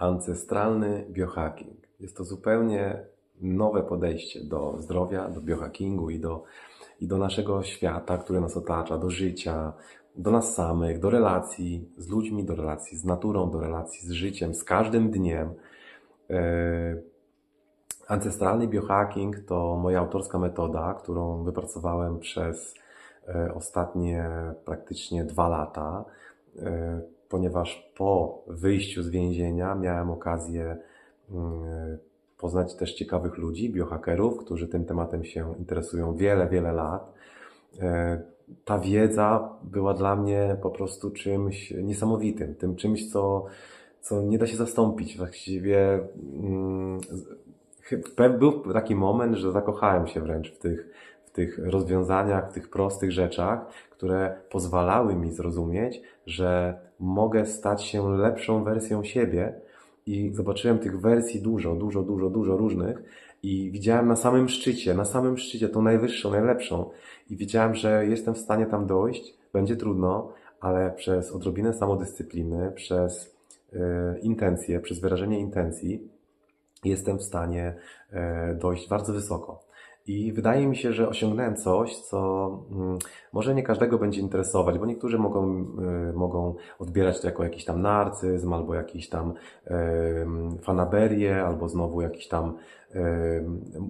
Ancestralny biohacking. Jest to zupełnie nowe podejście do zdrowia, do biohackingu i do, i do naszego świata, który nas otacza, do życia, do nas samych, do relacji z ludźmi, do relacji z naturą, do relacji z życiem, z każdym dniem. E, Ancestralny biohacking to moja autorska metoda, którą wypracowałem przez e, ostatnie praktycznie dwa lata, e, ponieważ po wyjściu z więzienia miałem okazję mm, poznać też ciekawych ludzi, biohackerów, którzy tym tematem się interesują wiele, wiele lat. E, ta wiedza była dla mnie po prostu czymś niesamowitym, tym czymś, co, co nie da się zastąpić. Właściwie mm, był taki moment, że zakochałem się wręcz w tych, w tych rozwiązaniach, w tych prostych rzeczach, które pozwalały mi zrozumieć, że mogę stać się lepszą wersją siebie. I zobaczyłem tych wersji dużo, dużo, dużo, dużo różnych. I widziałem na samym szczycie, na samym szczycie tą najwyższą, najlepszą. I wiedziałem, że jestem w stanie tam dojść. Będzie trudno, ale przez odrobinę samodyscypliny, przez y, intencje, przez wyrażenie intencji, jestem w stanie e, dojść bardzo wysoko. I wydaje mi się, że osiągnąłem coś, co mm, może nie każdego będzie interesować, bo niektórzy mogą, y, mogą odbierać to jako jakiś tam narcyzm, albo jakiś tam fanaberię, albo znowu jakiś tam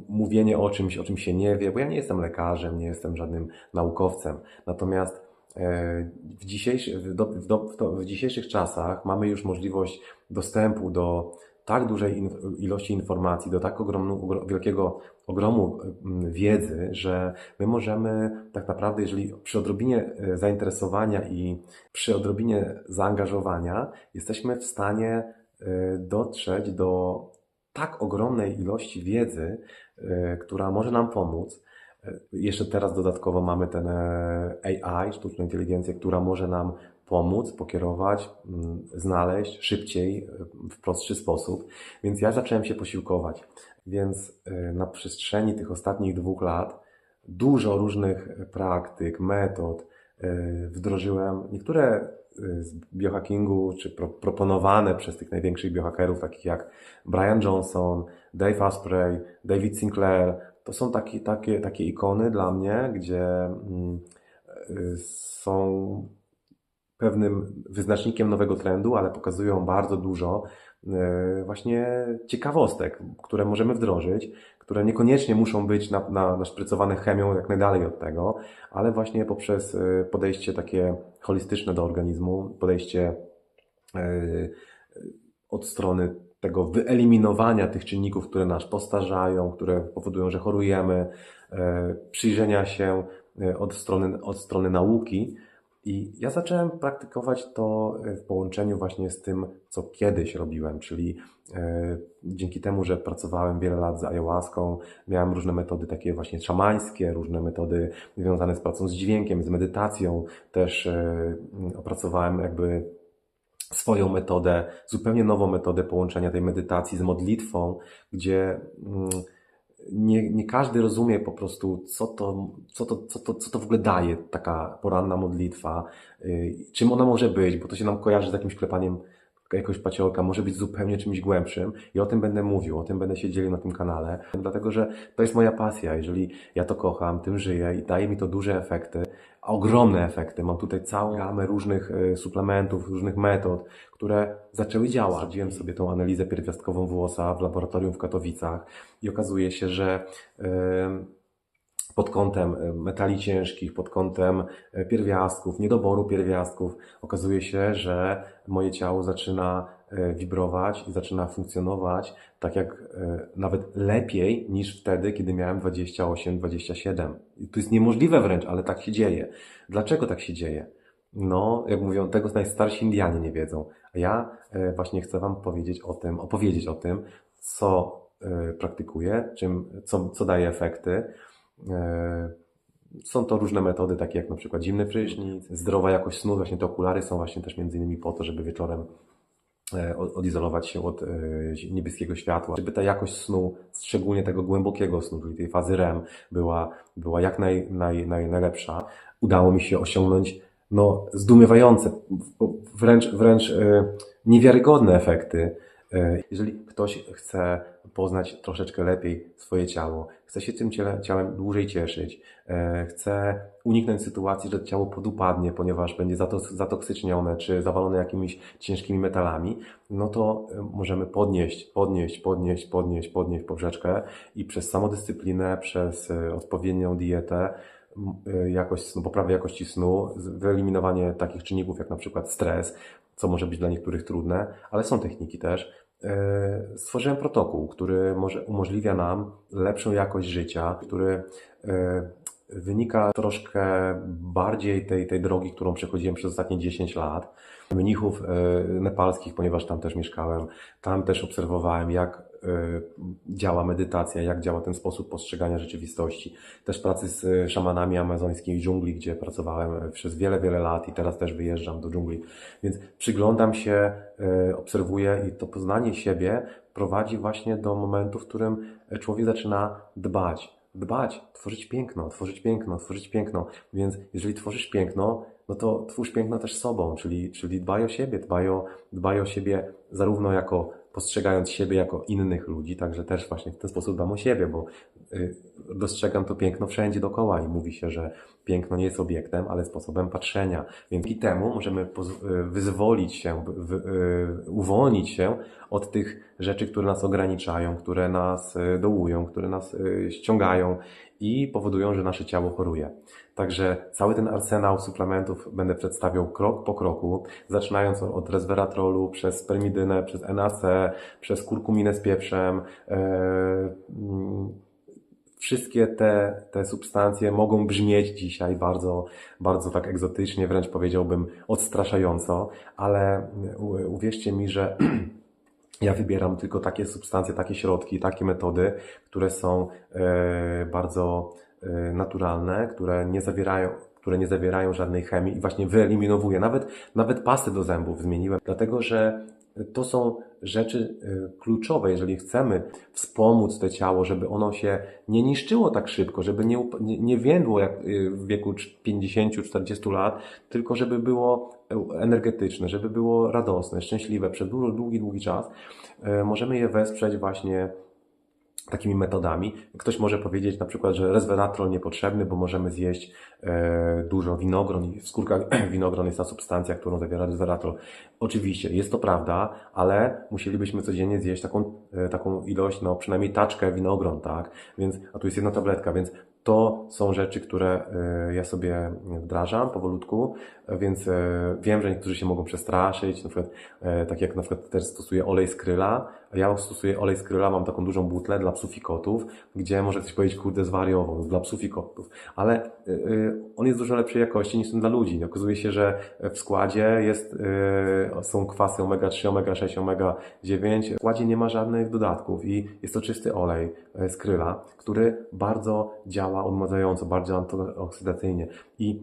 mówienie o czymś, o czym się nie wie, bo ja nie jestem lekarzem, nie jestem żadnym naukowcem. Natomiast e, w, dzisiejszy, w, do, w, do, w dzisiejszych czasach mamy już możliwość dostępu do tak dużej ilości informacji, do tak ogromnu, wielkiego ogromu mm, wiedzy, że my możemy tak naprawdę, jeżeli przy odrobinie e, zainteresowania i przy odrobinie zaangażowania, jesteśmy w stanie e, dotrzeć do tak ogromnej ilości wiedzy, e, która może nam pomóc. Jeszcze teraz dodatkowo mamy ten AI, sztuczną inteligencję, która może nam pomóc, pokierować, mm, znaleźć szybciej, w prostszy sposób. Więc ja zacząłem się posiłkować. Więc y, na przestrzeni tych ostatnich dwóch lat dużo różnych praktyk, metod wdrożyłem. Niektóre z biohackingu, czy pro, proponowane przez tych największych biohackerów, takich jak Brian Johnson, Dave Asprey, David Sinclair, to są takie, takie, takie ikony dla mnie, gdzie mm, są pewnym wyznacznikiem nowego trendu, ale pokazują bardzo dużo e, właśnie ciekawostek, które możemy wdrożyć, które niekoniecznie muszą być na, na, naszprycowane chemią jak najdalej od tego, ale właśnie poprzez e, podejście takie holistyczne do organizmu, podejście e, od strony tego wyeliminowania tych czynników, które nas postarzają, które powodują, że chorujemy, przyjrzenia się od strony, od strony nauki, i ja zacząłem praktykować to e, w połączeniu właśnie z tym, co kiedyś robiłem, czyli e, dzięki temu, że pracowałem wiele lat z ayahuaską, miałem różne metody takie właśnie szamańskie, różne metody związane z pracą z dźwiękiem, z medytacją, też e, opracowałem jakby swoją metodę, zupełnie nową metodę połączenia tej medytacji z modlitwą, gdzie mm, nie, nie każdy rozumie po prostu, co to, co, to, co, to, co to w ogóle daje taka poranna modlitwa, yy, czym ona może być, bo to się nam kojarzy z jakimś klepaniem jakiegoś paciolka, może być zupełnie czymś głębszym. I o tym będę mówił, o tym będę się dzielił na tym kanale, dlatego że to jest moja pasja, jeżeli ja to kocham, tym żyję i daje mi to duże efekty, ogromne efekty. Mam tutaj całą gamę różnych y, suplementów, różnych metod, które zaczęły działać. Sprawdziłem sobie tą analizę pierwiastkową włosa w laboratorium w Katowicach i okazuje się, że yy, pod kątem e, metali ciężkich, pod kątem e, pierwiastków, niedoboru pierwiastków, okazuje się, że moje ciało zaczyna e, wibrować i zaczyna funkcjonować tak jak nawet lepiej niż wtedy, kiedy miałem 28-27. To jest niemożliwe wręcz, ale tak się dzieje. Dlaczego tak się dzieje? No, jak mówią, tego najstarsi Indianie nie wiedzą. A ja właśnie chcę Wam powiedzieć o tym, opowiedzieć o tym, co praktykuję, czym, co, co daje efekty, E, są to różne metody, takie jak na przykład zimny prysznic, zdrowa jakość snu. Właśnie te okulary są właśnie też między innymi po to, żeby wieczorem e, odizolować się od e, niebieskiego światła, żeby ta jakość snu, szczególnie tego głębokiego snu, czyli tej fazy REM, była, była jak naj, naj, naj, najlepsza. Udało mi się osiągnąć no, zdumiewające, wręcz, wręcz niewiarygodne efekty E, Jeżeli ktoś chce poznać troszeczkę lepiej swoje ciało, chce się tym ciałem dłużej cieszyć, e, chce uniknąć sytuacji, że ciało podupadnie, ponieważ będzie zatoksycznione czy zawalone jakimiś ciężkimi metalami, no to e, możemy podnieść, podnieść, podnieść, podnieść, podnieść poprzeczkę i przez samodyscyplinę, przez e, odpowiednią dietę, e, jakość, snu, poprawę jakości snu, wyeliminowanie takich czynników jak na przykład stres, co może być dla niektórych trudne, ale są techniki też. E, Stworzyłem protokół, który może umożliwia nam lepszą jakość życia, który e, wynika troszkę bardziej tej, tej drogi, którą przechodziłem przez ostatnie 10 lat. Mnichów e, nepalskich, ponieważ tam też mieszkałem, tam też obserwowałem, jak działa medytacja, jak działa ten sposób postrzegania rzeczywistości. Też pracy z e, szamanami amazońskiej dżungli, gdzie pracowałem przez wiele, wiele lat i teraz też wyjeżdżam do dżungli. Więc przyglądam się, obserwuję i to poznanie siebie prowadzi właśnie do momentu, w którym człowiek zaczyna dbać. Dbać, tworzyć piękno, tworzyć piękno, tworzyć piękno. Więc jeżeli tworzysz piękno, no to twórz piękno też sobą, czyli, czyli dbaj o siebie, dbaj o, dbaj o siebie zarówno jako postrzegając siebie jako innych ludzi, także też właśnie w ten sposób dbam o siebie, bo y, dostrzegam to piękno wszędzie dookoła i mówi się, że piękno nie jest obiektem, ale sposobem patrzenia. Więc i temu możemy y, wyzwolić się, y, uwolnić się od tych rzeczy, które nas ograniczają, które nas y, dołują, które nas ściągają i powodują, że nasze ciało choruje. Także cały ten arsenał suplementów będę przedstawiał krok po kroku, zaczynając od resveratrolu, przez spermidynę, przez NAC, przez kurkuminę z pieprzem. mm, Wszystkie te, te substancje mogą brzmieć dzisiaj bardzo, bardzo tak egzotycznie, wręcz powiedziałbym odstraszająco, ale uwierzcie mi, że ja wybieram tylko takie substancje, takie środki, takie metody, które są e, bardzo e, naturalne, które nie zawierają, które nie zawierają żadnej chemii i właśnie wyeliminowuję. Nawet, nawet pasty do zębów zmieniłem, dlatego że to są rzeczy e, kluczowe, jeżeli chcemy wspomóc to ciało, żeby ono się nie niszczyło tak szybko, żeby nie, nie, więdło jak e, w wieku 50-40 lat, tylko żeby było e, energetyczne, żeby było radosne, szczęśliwe przez długi, długi, czas. E, Możemy je wesprzeć właśnie takimi metodami. Ktoś może powiedzieć na przykład, że resveratrol niepotrzebny, bo możemy zjeść e, dużo winogron i w skórkach winogron jest ta substancja, którą zawiera resveratrol. Oczywiście, jest to prawda, ale musielibyśmy codziennie zjeść taką, e, taką ilość, no przynajmniej taczkę winogron, tak? Więc, a tu jest jedna tabletka, więc to są rzeczy, które e, ja sobie wdrażam powolutku, więc wiem, że niektórzy się mogą przestraszyć, na przykład tak jak na przykład też stosuję olej z kryla, ja stosuję olej z kryla, mam taką dużą butlę dla psów i kotów, gdzie może ktoś powiedzieć, kurde, zwariował, dla psów i kotów, ale y, y, on jest dużo lepszej jakości niż ten dla ludzi. Okazuje się, że w składzie jest, y, są kwasy omega-3, omega-6, omega-9. W składzie nie ma żadnych dodatków i jest to czysty olej y, z kryla, który bardzo działa odmładzająco, bardzo antyoksydacyjnie i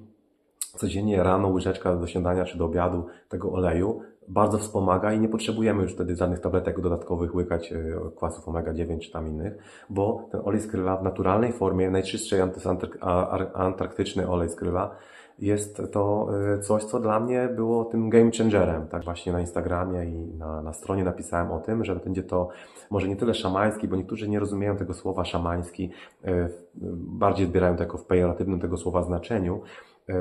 codziennie rano łyżeczka do śniadania czy do obiadu tego oleju bardzo wspomaga i nie potrzebujemy już wtedy żadnych tabletek dodatkowych łykać e, kwasów omega-9 czy tam innych, bo ten olej z kryla w naturalnej formie, najczystszy antys- a- a- antarktyczny olej z kryla, jest to e, coś, co dla mnie było tym game changerem. Tak właśnie na Instagramie i na, na stronie napisałem o tym, że będzie to może nie tyle szamański, bo niektórzy nie rozumieją tego słowa szamański, e, bardziej odbierają to jako w pejoratywnym tego słowa znaczeniu,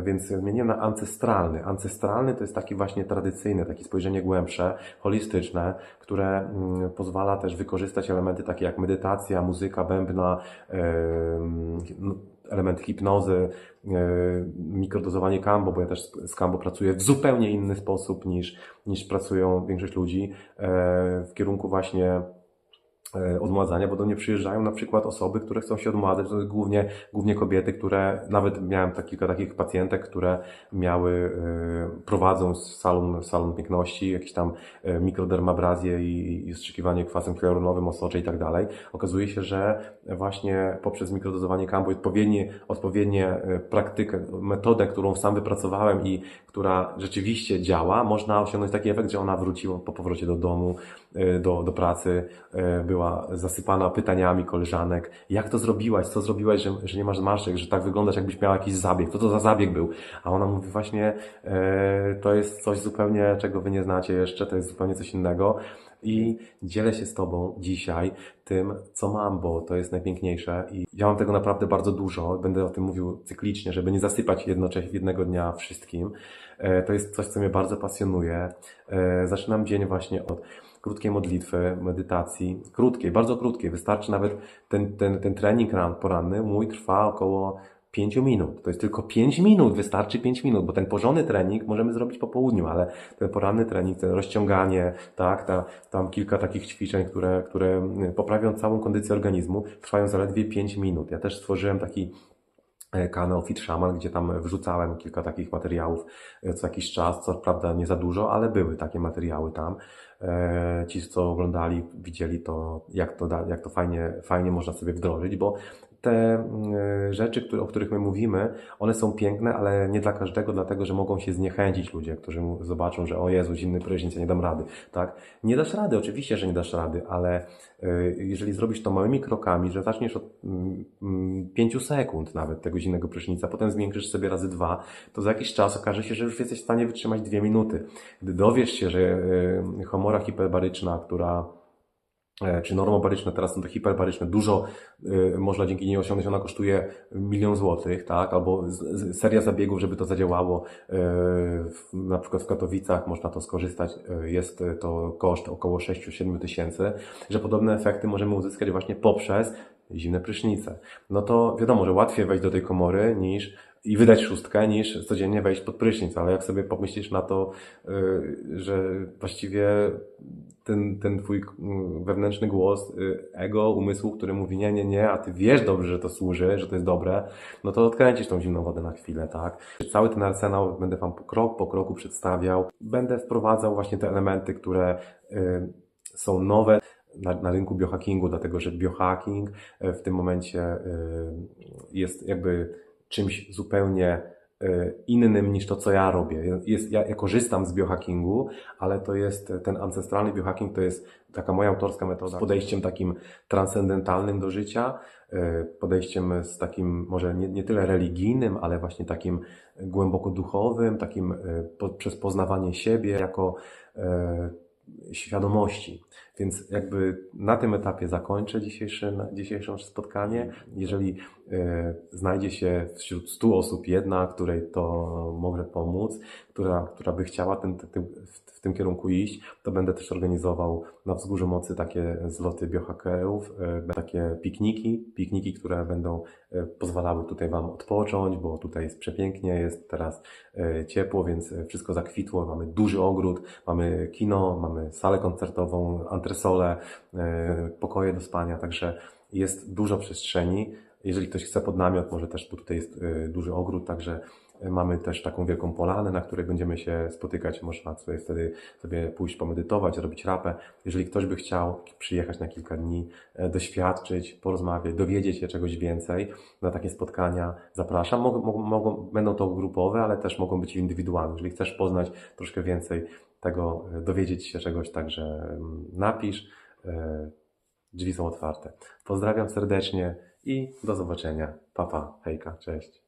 Więc zmieniłem na ancestralny. Ancestralny to jest taki właśnie tradycyjny, takie spojrzenie głębsze, holistyczne, które mm, pozwala też wykorzystać elementy takie jak medytacja, muzyka bębna, no, element hipnozy, e, mikrodozowanie kambo, bo ja też z kambo pracuję w zupełnie inny sposób niż, niż pracują większość ludzi, e, w kierunku właśnie e, odmładzania, bo do mnie przyjeżdżają na przykład osoby, które chcą się odmładzać, głównie, głównie kobiety, które, nawet miałem tak, kilka takich pacjentek, które miały, e, prowadzą salon, salon piękności, jakieś tam e, mikrodermabrazję i, i wstrzykiwanie kwasem hialuronowym, osocze i tak dalej. Okazuje się, że właśnie poprzez mikrodozowanie kambu i odpowiednie, odpowiednie e, praktykę, metodę, którą sam wypracowałem i która rzeczywiście działa, można osiągnąć taki efekt, że ona wróciła po powrocie do domu, e, do, do pracy, e, była była zasypana pytaniami koleżanek, jak to zrobiłaś, co zrobiłaś, że, że nie masz zmarszczek, że tak wyglądasz, jakbyś miała jakiś zabieg, co to za zabieg był? A ona mówi właśnie, e, to jest coś zupełnie, czego wy nie znacie jeszcze, to jest zupełnie coś innego. I dzielę się z Tobą dzisiaj tym, co mam, bo to jest najpiękniejsze i ja mam tego naprawdę bardzo dużo. Będę o tym mówił cyklicznie, żeby nie zasypać jednocześnie jednego dnia wszystkim. E, To jest coś, co mnie bardzo pasjonuje. E, Zaczynam dzień właśnie od krótkiej modlitwy, medytacji, krótkiej, bardzo krótkiej. Wystarczy nawet ten, ten, ten trening ran, poranny, mój trwa około 5 minut. To jest tylko 5 minut, wystarczy 5 minut, bo ten porządny trening możemy zrobić po południu, ale ten poranny trening, ten rozciąganie, tak, ta, tam kilka takich ćwiczeń, które, które poprawią całą kondycję organizmu, trwają zaledwie 5 minut. Ja też stworzyłem taki kanał Fit Shaman, gdzie tam wrzucałem kilka takich materiałów e, co jakiś czas, co prawda nie za dużo, ale były takie materiały tam. E, Ci, co oglądali, widzieli to, jak to, jak to fajnie, fajnie można sobie wdrożyć, bo te mm, rzeczy, które, o których my mówimy, one są piękne, ale nie dla każdego, dlatego że mogą się zniechęcić ludzie, którzy zobaczą, że o Jezu, zimny prysznic, ja nie dam rady, tak? Nie dasz rady, oczywiście, że nie dasz rady, ale y, jeżeli zrobisz to małymi krokami, że zaczniesz od mm, mm, pięciu sekund nawet tego zimnego prysznica, potem zwiększysz sobie razy dwa, to za jakiś czas okaże się, że już jesteś w stanie wytrzymać dwie minuty. Gdy dowiesz się, że y, komora hiperbaryczna, która e, czy normobaryczne, teraz są te hiperbaryczne, dużo y, można dzięki niej osiągnąć, ona kosztuje milion złotych, tak, albo z, z, seria zabiegów, żeby to zadziałało, y, w, na przykład w Katowicach można to skorzystać, y, jest to koszt około 6-7 tysięcy, że podobne efekty możemy uzyskać właśnie poprzez zimne prysznice. No to wiadomo, że łatwiej wejść do tej komory niż i wydać szóstkę, niż codziennie wejść pod prysznic, ale jak sobie pomyślisz na to, y, że właściwie ten, ten twój mm, wewnętrzny głos, y, ego, umysłu, który mówi nie, nie, nie, a ty wiesz dobrze, że to służy, że to jest dobre, no to odkręcisz tą zimną wodę na chwilę, tak? Cały ten arsenał będę wam krok po kroku przedstawiał. Będę wprowadzał właśnie te elementy, które y, są nowe na, na rynku biohackingu, dlatego że biohacking y, w tym momencie y, jest jakby czymś zupełnie y, innym niż to, co ja robię. Jest, ja, ja korzystam z biohackingu, ale to jest ten ancestralny biohacking, to jest taka moja autorska metoda z podejściem takim transcendentalnym do życia, podejściem z takim może nie, nie tyle religijnym, ale właśnie takim głęboko duchowym, takim po, przez poznawanie siebie jako y, świadomości. Więc jakby na tym etapie zakończę dzisiejsze, dzisiejsze spotkanie. Jeżeli e, znajdzie się wśród 100 osób jedna, której to mogę pomóc, która, która by chciała ten, ten, w, tym kierunku iść, to będę też organizował na Wzgórzu Mocy takie zloty biohackerów, e, takie pikniki, pikniki, które będą e, pozwalały tutaj Wam odpocząć, bo tutaj jest przepięknie, jest teraz ciepło, więc wszystko zakwitło, mamy duży ogród, mamy kino, mamy salę koncertową, e, pokoje do spania, także jest dużo przestrzeni. Jeżeli ktoś chce pod namiot, może też, bo tutaj jest e, duży ogród, także e, mamy też taką wielką polanę, na której będziemy się spotykać. Można sobie wtedy sobie pójść pomedytować, zrobić rapę. Jeżeli ktoś by chciał przyjechać na kilka dni, doświadczyć, porozmawiać, dowiedzieć się czegoś więcej, na takie spotkania zapraszam. Mogą, będą to grupowe, ale też mogą być indywidualne. Jeżeli chcesz poznać troszkę więcej tego, e, dowiedzieć się czegoś, także mm, napisz. e, Drzwi są otwarte. Pozdrawiam serdecznie i do zobaczenia. Papa, hejka, cześć.